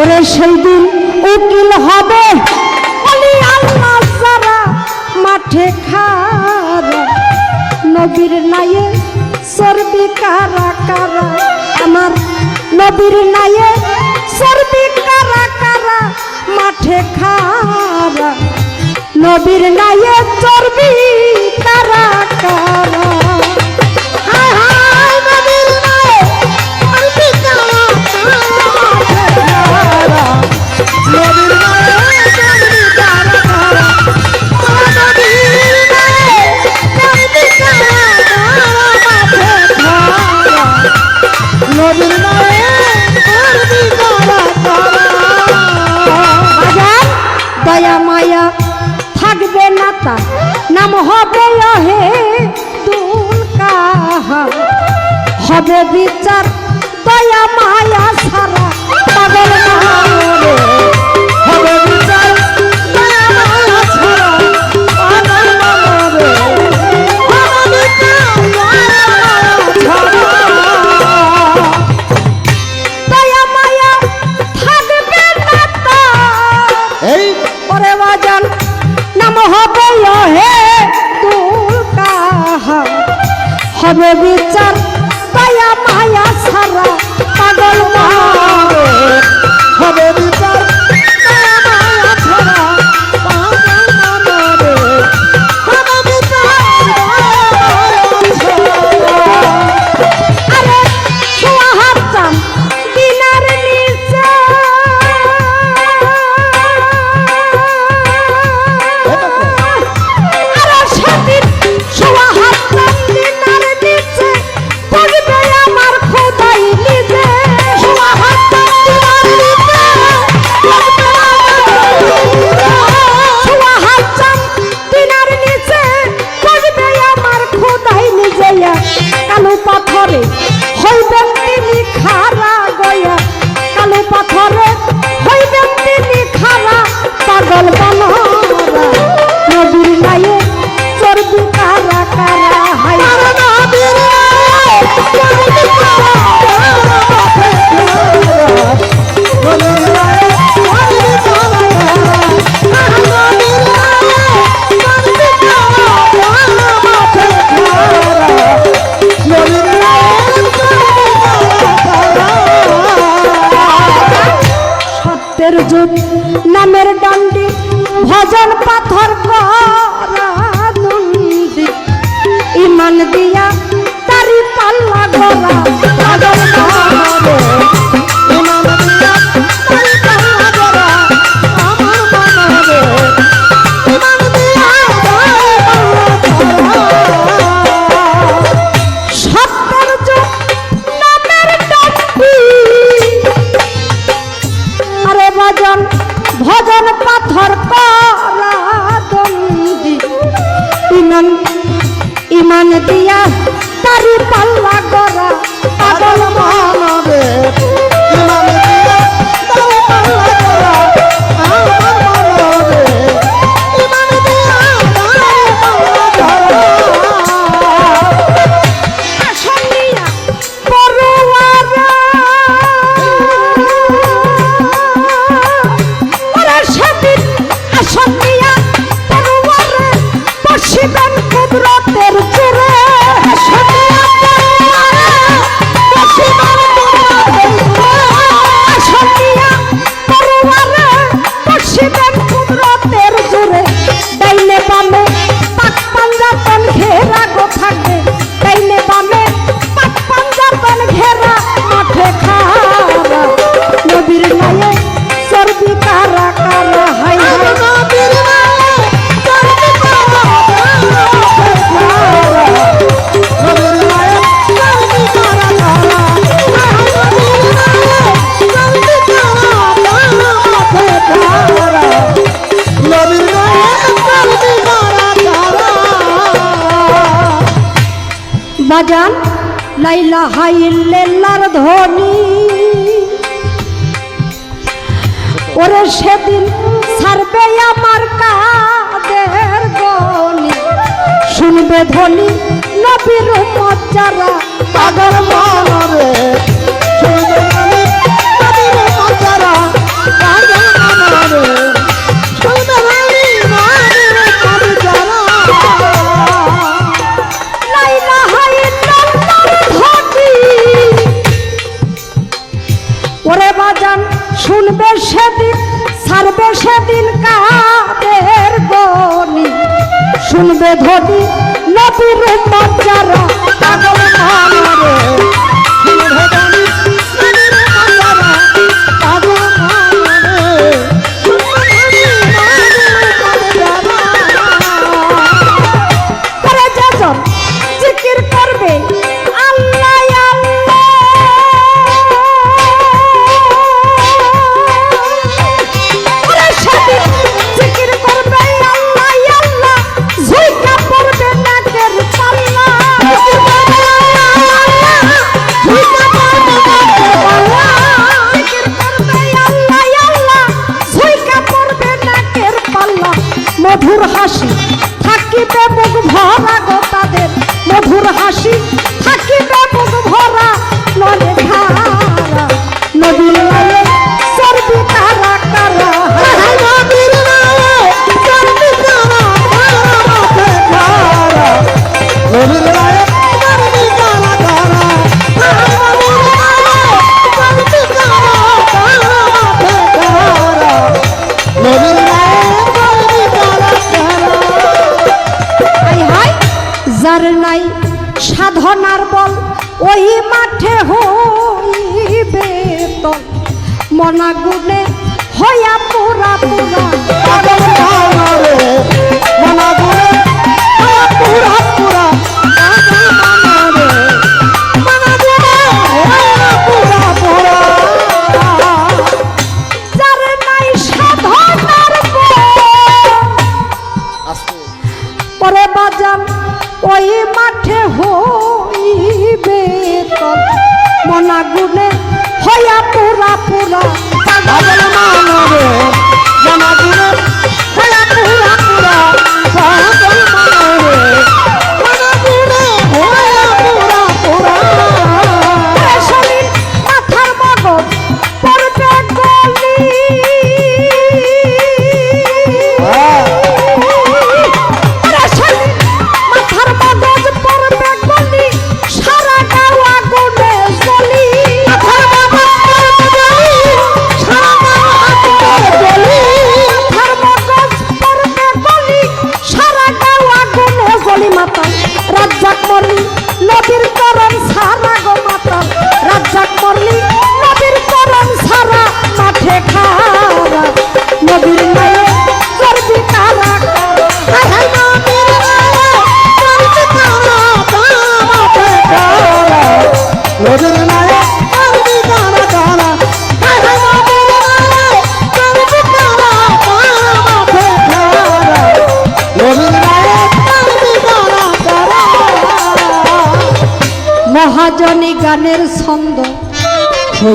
ওরা সেই দিন উকিল হবে। মাঠে খারা, নবীর নায়ে সর্বি কারা কারা, আমার নবীর নায়ে সর্বি কারা কারা, মাঠে খারা, নবীর নায়ে চর হবে বিচার দয়া মায়া সারা পাগল হবে বিচার ধ্বনি নবীর মজ্জারা পাগল মনরে মনা গুনে হইয়া পুরা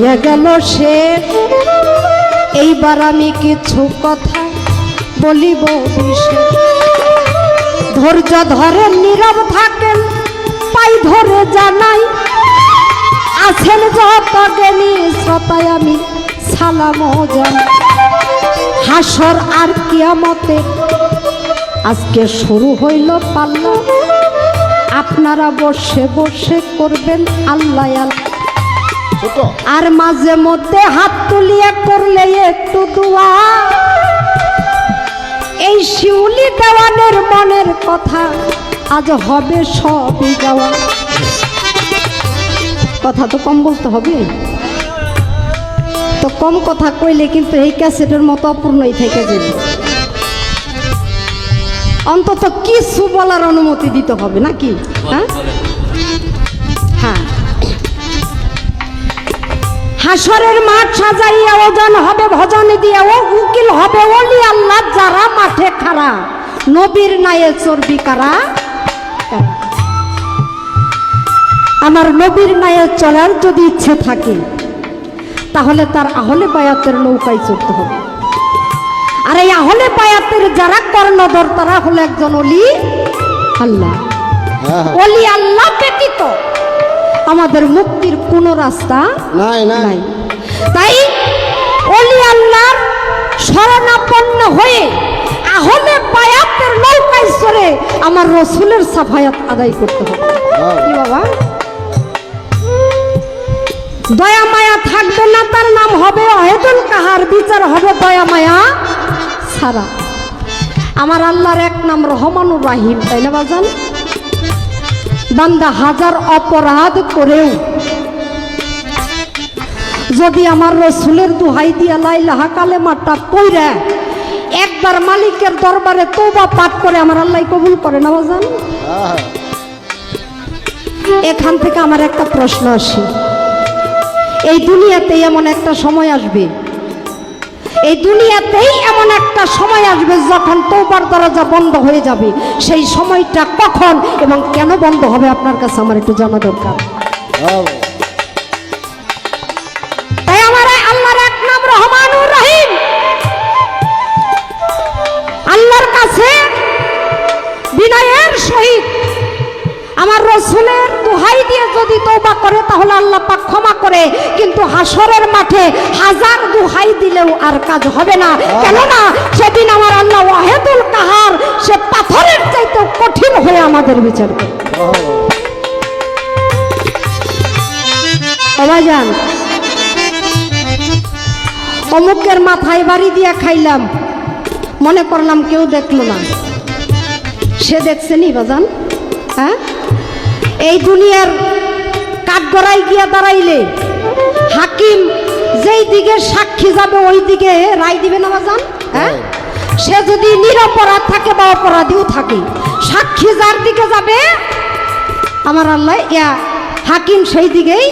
হয়ে গেল সে। এইবার আমি কিছু কথা বলিব ধৈর্য ধরে নীরব থাকেন, পাই ধরে জানাই। আছেন যত জ্ঞানী শ্রোতায় আমি সালাম হাসর আর কিয়ামতে আজকে শুরু হইল পাল্লা। আপনারা বসে বসে করবেন আল্লাহ আল্লাহ। আর মাঝে মধ্যে হাত তুলিয়া করলে একটু দোয়া। এই শিউলি দেওয়ানের মনের কথা আজ হবে সবই গাওয়া কথা তো কম বলতে হবে। তো কম কথা কইলে কিন্তু এই ক্যাসেটের মতো অপূর্ণই থেকে যাবে। অন্তত কিছু বলার অনুমতি দিতে হবে নাকি? হ্যাঁ? হাসরের মাঠ সাজাইয়া ওজন হবে ভজন দিয়ে ও উকিল হবে ওলি আল্লাহ যারা মাঠে খাড়া নবীর নায়ে চর্বি কারা। আমার নবীর নায়ে চলার যদি ইচ্ছে থাকে তাহলে তার আহলে বায়াতের নৌকায় চড়তে হবে আর এই আহলে বায়াতের যারা কর্ণধর তারা হলো একজন অলি আল্লাহ হ্যাঁ হ্যাঁ। অলি আল্লাহ ব্যতীত আমাদের মুক্তির কোনো রাস্তা নাই নাই। তাই অলি আল্লাহর শরণাপন্ন হয়ে আহলে বায়াতের নৌকায় চড়ে আমার রসুলের সাফায়াত আদায় করতে হবে। হ্যাঁ। কি বাবা? দয়া মায়া থাকবে না তার নাম হবে অহেদুল কাহার বিচার হবে দয়া মায়া ছাড়া। আমার আল্লাহর এক নাম রহমানুর রাহিম তাই না বাজান? বান্দা হাজার অপরাধ করেও যদি আমার রসুলের দুহাই দিয়া লাইলাহা কালেমাটা পইরা একবার মালিকের দরবারে তোবা পাঠ করে আমার আল্লাহ কবুল করে না বাজান। এখান থেকে আমার একটা প্রশ্ন আসে এই দুনিয়াতে এমন একটা সময় আসবে এই দুনিয়াতেই এমন একটা সময় আসবে যখন তোবার দরজা বন্ধ হয়ে যাবে। সেই সময়টা কখন এবং কেন বন্ধ হবে আপনার কাছে আমার একটু জানা দরকার। তাই আমার এক নাম আল্লাহর কাছে বিনয়ের আমার রসুলের দোহাই দিয়ে যদি তৌবা করে, তাহলে আল্লাহ ক্ষমা করে, কিন্তু হাসরের মাঠে হাজার দোহাই দিলেও আর কাজ হবে না। কেননা সেদিন আমার আল্লাহ ওয়াহেদুল কাহার সে পাথরের চাইতে কঠিন হয়ে আমাদের বিচার। অবাজান অমুকের মাথায় বাড়ি দিয়া খাইলাম মনে করলাম কেউ দেখল না। সে দেখছে নি বাজান হ্যাঁ? এই দুনিয়ার কাঠগড়াই গিয়া দাঁড়াইলে হাকিম যেই দিকে সাক্ষী যাবে ওই দিকে রায় দিবে না বাজান হ্যাঁ? সে যদি নিরপরাধ থাকে বা অপরাধীও থাকে সাক্ষী যার দিকে যাবে আমার আল্লাহ ইয়া হাকিম সেই দিকেই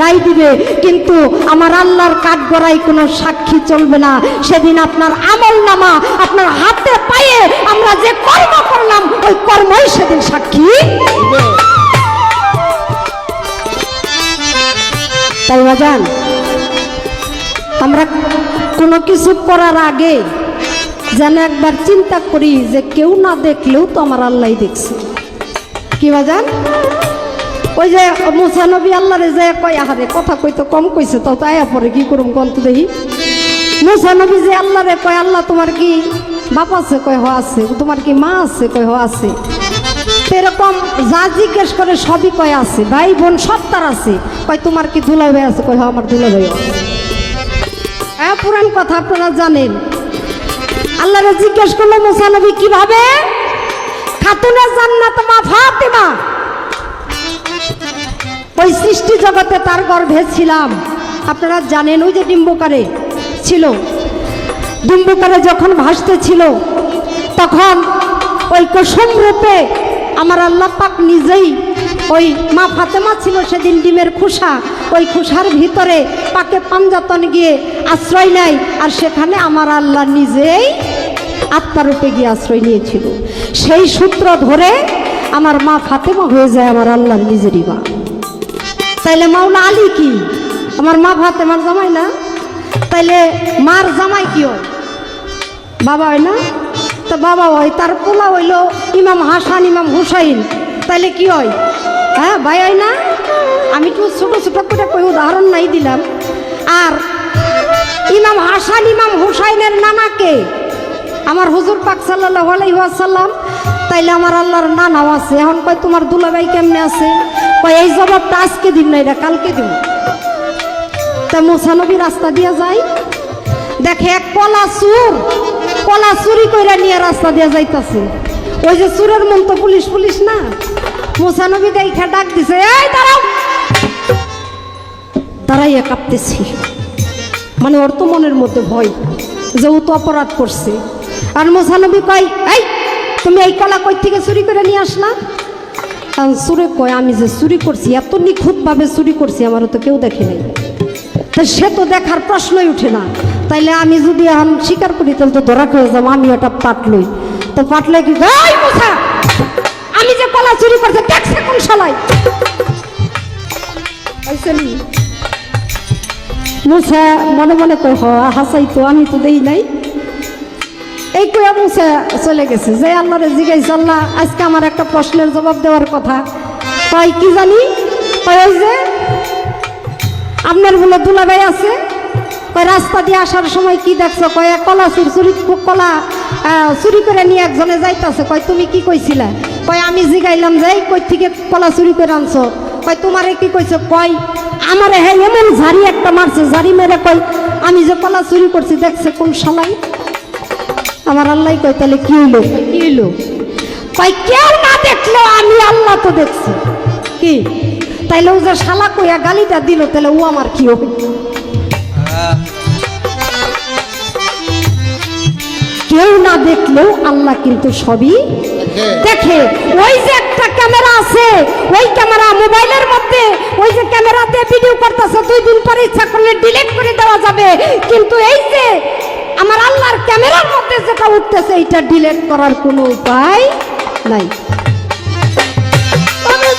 রায় দিবে। কিন্তু আমার আল্লাহর কাঠ গড়াই কোনো সাক্ষী চলবে না। সেদিন আপনার আমল নামা আপনার হাতে পায়ে আমরা যে কর্ম করলাম ওই কর্মই সেদিন সাক্ষী। তাই বাজান আমরা কোনো কিছু করার আগে যেন একবার চিন্তা করি যে কেউ না দেখলেও তো আমার আল্লাহ দেখছে। কি বাজান ওই যে মুসানবী আল্লাহরে যে কয়, আহারে, কথা কইতে কম কইছে তো তাই পরে কি করুম গন্ত দেখি? মুসানবী যে আল্লাহরে কয়, আল্লাহ তোমার কি বাপ আছে? কয়, হ আছে। তোমার কি মা আছে? কয়, হ আছে। এরকম যা জিজ্ঞেস করে সবই কয় আছে। ভাই বোন সব তার আছে। কয়, তোমার কি দুলা ভাই আছে? কয়, হ, আমার দুলা ভাই আছে। হ্যাঁ পুরান কথা আপনারা জানেন। আল্লাহরে জিজ্ঞেস করল মুসানবী কীভাবে? খাতুনের জান্নাত মা ফাতেমা। ওই সৃষ্টি জগতে তার গর্ভে ছিলাম। আপনারা জানেন, ওই যে ডিম্বকারে ছিল। ডিম্বকারে যখন ভাসতে ছিল, তখন ওই কুসুম রূপে আমার আল্লাহ পাক নিজেই ওই মা ফাতেমা ছিল, সেদিন ডিমের খুসা ওই খুশার ভিতরে পাকে পাঞ্জাতন গিয়ে আশ্রয় নেয়। আর সেখানে আমার আল্লাহ নিজেই আত্মারূপে গিয়ে আশ্রয় নিয়েছিল। সেই সূত্র ধরে আমার মা ফাতেমা হয়ে যায় আমার আল্লাহ নিজেরই মা। তাইলে মাওলা আলী কি? আমার মা ফাতেমার জামাই না? তাইলে মার জামাই কি হয়? বাবা হয় না? তো বাবা হয়, তার পোলা হইল ইমাম হাসান, ইমাম হুসাইন। তাইলে কি হয়? হ্যাঁ ভাই, হয় না? আমি তো ছোটো ছোটো করে কই উদাহরণ নাই দিলাম। আর ইমাম হাসান, ইমাম হুসাইনের নানাকে আমার হুজুর পাক সাল্লাহ আলাইসাল্লাম তাইলে আমার আল্লাহর নানাও আছে। এখন কয়, তোমার দুলাভাই কেমনে আছে? কয়, এই জবাবটা আজকে দিন না, এটা কালকে দিব তা মোসানবী রাস্তা দিয়ে যায়। দেখে এক কলা চুর, কলা চুরি কইরা নিয়ে রাস্তা দিয়ে যাইতাছে। ওই যে চুরের মন তো পুলিশ পুলিশ না। মোসানবী দেখা ডাক দিছে, এই, দাঁড়াও! দাঁড়াইয়া কাঁপতেছি। মানে ওর তো মনের মধ্যে ভয় যে ও তো অপরাধ করছে। আর মোসানবী কয়, এই, তুমি এই কলা কই থেকে চুরি করে নিয়ে আসলা? কারণ চুরে কয়, আমি যে চুরি করছি, এত নিখুঁতভাবে চুরি করছি, আমারও তো কেউ দেখে নাই। তা সে তো দেখার প্রশ্নই উঠে না। তাইলে আমি যদি এখন স্বীকার করি, তাহলে তো ধরা খেয়ে যাব আমি ওটা পাটলই তো পাটলে কি এই মোসা! আমি যে কলা চুরি করছি, দেখছে কোন বুঝলি? মুসা, মনে মনে কই হাসাই তো, আমি তো দেই নাই। এই কুয়া মুছে চলে গেছে। যে আল্লাহরে জিজ্ঞাসা আল্লাহ, আজকে আমার একটা প্রশ্নের জবাব দেওয়ার কথা। তাই কি জানি? ওই যে আপনার বলে দুলাভাই আছে। কয়, রাস্তা দিয়ে আসার সময় কি দেখছ? কয়, কলা চুরি চুরি, কলা চুরি করে নিয়ে একজনে যাইতাছে, কয়, তুমি কি কইছিলে? কয়, আমি জিগাইলাম যে, এই কই থেকে কলা চুরি করে আনছো? কয়, তোমারে কি কইছো? কয়, আমারে হ্যাঁ এমন ঝাড়ি একটা মারছে, ঝাড়ি মেরে কয়, আমি যে কলা চুরি করছি, দেখছে কোন শালাই? আমার আল্লাহ কয়, তাহলে কি হইল? কি হইল? কয়, কেউ না দেখল, আমি আল্লাহ তো দেখছি। কি? তাইলে ও যে শালা কইয়া গালিটা দিল, তাহলে ও আমার কি হবে কেউ না দেখলেও আল্লাহ কিন্তু সবই দেখে। ওই যে একটা ক্যামেরা আছে ওই ক্যামেরা মোবাইলের মধ্যে ওই যে ক্যামেরাতে ভিডিও করতেছে দুই দিন পরে ইচ্ছা করলে ডিলিট করে দেওয়া যাবে। কিন্তু এই যে আমার আল্লাহর ক্যামেরার মধ্যে যেটা উঠতেছে এটা ডিলিট করার কোনো উপায় নাই। আমি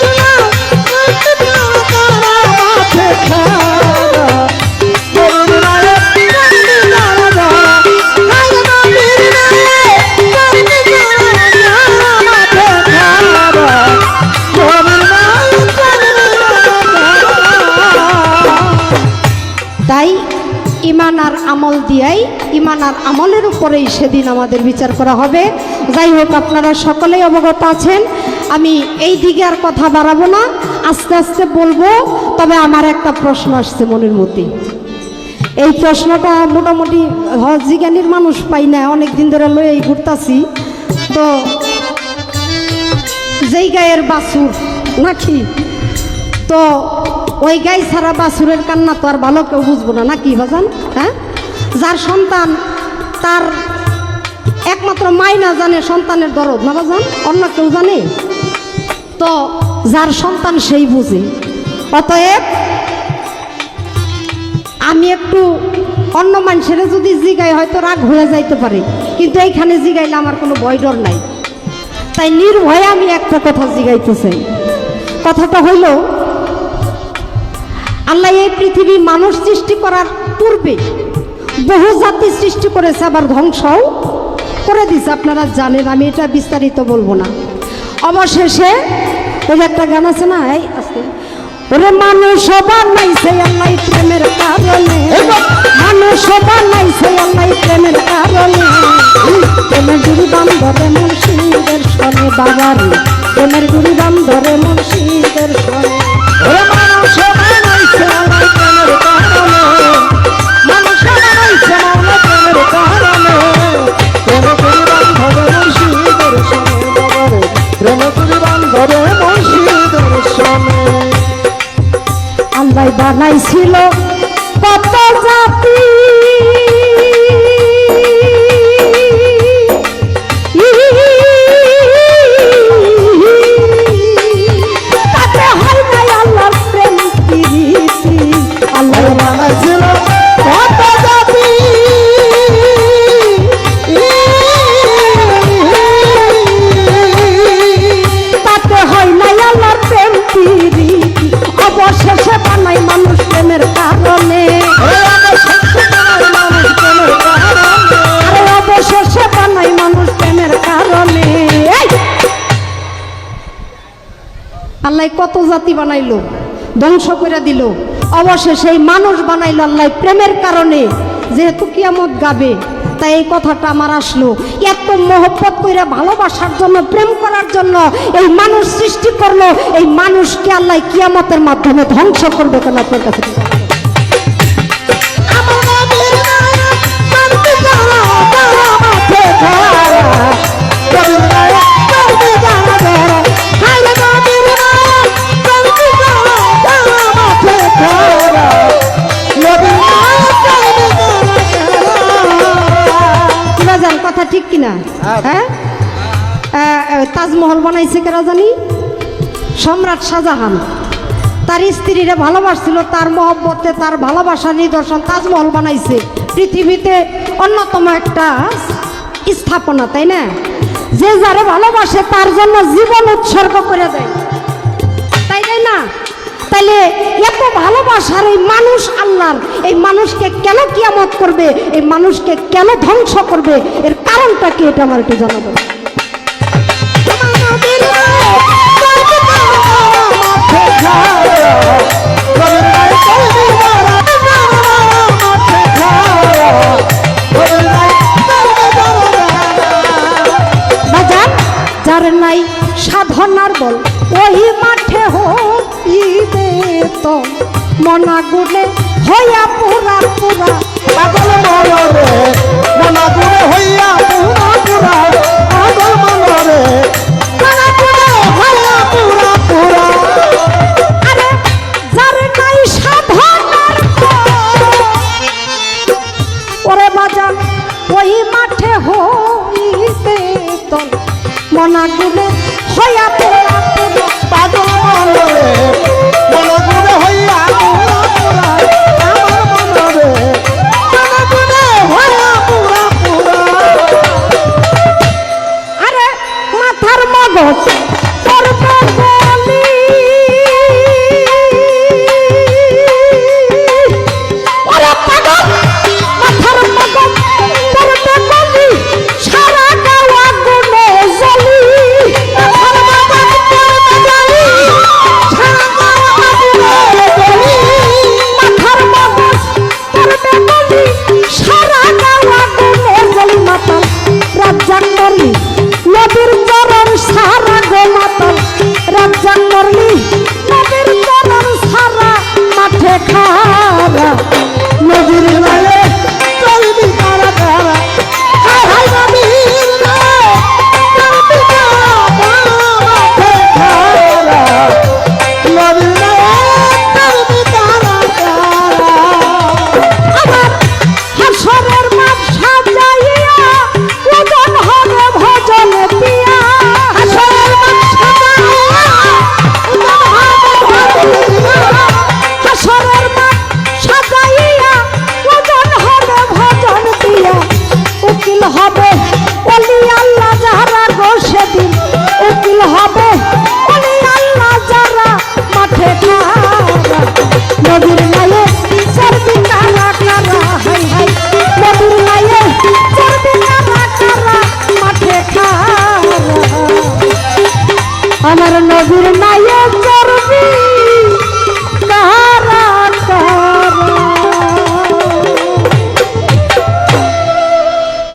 আর আমলের উপরেই সেদিন আমাদের বিচার করা হবে। যাই হোক, আপনারা সকলেই অবগত আছেন। আমি এই দিকে আর কথা বাড়াবো না, আস্তে আস্তে বলব, তবে আমার একটা প্রশ্ন আসছে মনের মধ্যে। এই প্রশ্নটা মোটামুটি জিজ্ঞানীর মানুষ পাই না অনেক দিন ধরে লয়েই ঘুরতাছি। তো যেই গায়ের বাছুর, নাকি? তো ওই গাই ছাড়া বাছুরের কান্না তো আর ভালো কেউ বুঝব না, নাকি বাজান হ্যাঁ? যার সন্তান তার একমাত্র মাই না জানে সন্তানের দরদ, না বাজান? অন্য কেউ জানে? তো যার সন্তান সেই বুঝে। অতএব আমি একটু অন্য মানুষের যদি জিগাই হয়তো রাগ হয়ে যাইতে পারে, কিন্তু এইখানে জিগাইলে আমার কোনো ভয় ডর নাই। তাই নির্ভয়ে আমি একটা কথা জিগাইতে চাই কথাটা হইল, আল্লাহ এই পৃথিবী মানুষ সৃষ্টি করার পূর্বে বহু জাতি সৃষ্টি করেছে আবার ধ্বংসও করে দিছে। আপনারা জানেন আমি এটা বিস্তারিত বলব না। অবশেষে ওই একটা গান আছে না? এই আস্তে ওরে মানুষ বানাইছে আল্লাহ প্রেমের কারণে। মানুষ বানাইছে আল্লাহ প্রেমের কারণে। প্রেমের গুরু বান্ধবে মুর্শিদের সনে বাবার। প্রেমের গুরু বান্ধবে মুর্শিদের সনে। ওরে মানুষ করি বান্ধবে মুর্শিদের আল্লাহ বানাইছিল জাতি বানাইলো, ধ্বংস করে দিল। অবশেষে সেই মানুষ বানাইল আল্লাহ প্রেমের কারণে। যেহেতু কিয়ামত গাবে, তাই এই কথাটা আমার আসলো। এত মহব্বত করে ভালোবাসার জন্য, প্রেম করার জন্য এই মানুষ সৃষ্টি করল, এই মানুষকে আল্লাহ কিয়ামতের মাধ্যমে ধ্বংস করবে কেন আপনার কাছে? কিনা হ্যাঁ। তাজমহল বানাইছে কেরা জানি? সম্রাট শাহজাহান। তার স্ত্রীরা ভালোবাসছিল, তার মহব্বতে, তার ভালোবাসার নিদর্শন তাজমহল বানাইছে। পৃথিবীতে অন্যতম একটা স্থাপনা, তাই না? যে যারে ভালোবাসে, তার জন্য জীবন উৎসর্গ করে দেয়। না তাহলে এত ভালোবাসার এই মানুষ আল্লাহর, এই মানুষকে কেন কিয়ামত করবে, এই মানুষকে কেন ধ্বংস করবে? এর কারণটা কি এটা আমার একটু জানাব যার নাই সাধনার বল, ওই মতো মনা গুলে হইয়া পুরা পুরা। পাগল মনরে, মনা গুলে হইয়া পুরা পুরা। পাগল মনরে